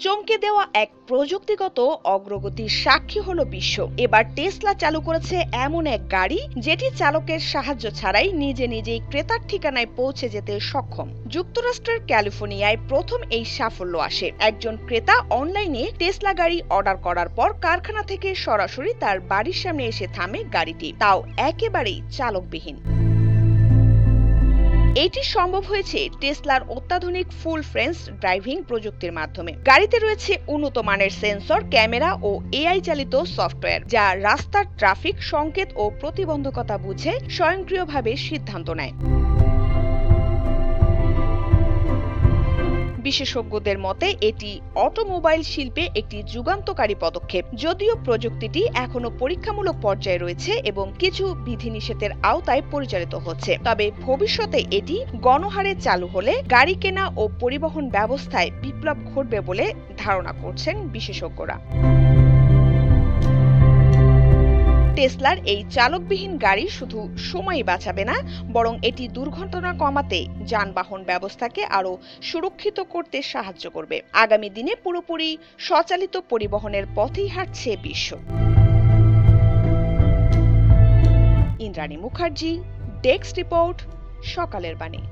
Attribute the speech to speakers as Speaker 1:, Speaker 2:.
Speaker 1: চমকে দেওয়া এক প্রযুক্তিগত অগ্রগতির সাক্ষী হলো বিশ্ব। এবার টেসলা চালু করেছে এমন এক গাড়ি, যেটি চালকের সাহায্য ছাড়াই নিজে নিজেই ক্রেতার ঠিকানায় পৌঁছে যেতে সক্ষম। যুক্তরাষ্ট্রের ক্যালিফোর্নিয়ায় প্রথম এই সাফল্য আসে। একজন ক্রেতা অনলাইনে টেসলা গাড়ি অর্ডার করার পর কারখানা থেকে সরাসরি তার বাড়ির সামনে এসে থামে গাড়িটি। তাও একেবারেই চালকবিহীন। এটি সম্ভব হয়েছে টেসলার অত্যাধুনিক ফুল ফ্রেন্স ড্রাইভিং প্রযুক্তির মাধ্যমে। গাড়িতে রয়েছে উন্নত মানের সেন্সর, ক্যামেরা ও এআই চালিত সফটওয়্যার, যা রাস্তার ট্রাফিক সংকেত ও প্রতিবন্ধকতা বুঝে স্বয়ংক্রিয়ভাবে সিদ্ধান্ত নেয়। বিশেষজ্ঞদের মতে, এটি অটোমোবাইল শিল্পে একটি যুগান্তকারী পদক্ষেপ। যদিও প্রযুক্তিটি এখনও পরীক্ষামূলক পর্যায়ে রয়েছে এবং কিছু বিধিনিষেধের আওতায় পরিচালিত হচ্ছে। তবে ভবিষ্যতে এটি গণহারে চালু হলে গাড়ি কেনা ও পরিবহন ব্যবস্থায় বিপ্লব ঘটবে বলে ধারণা করছেন বিশেষজ্ঞরা। টেসলার এই চালকবিহীন গাড়ি শুধু সময় বাঁচাবে না, বরং এটি দুর্ঘটনা কমাতে যানবাহন ব্যবস্থাকে আরও সুরক্ষিত করতে সাহায্য করবে। আগামী দিনে পুরোপুরি স্বচালিত পরিবহনের পথেই হাঁটছে বিশ্ব। ইন্দ্রাণী মুখার্জি, ডেস্ক রিপোর্ট, সকালের বাণী।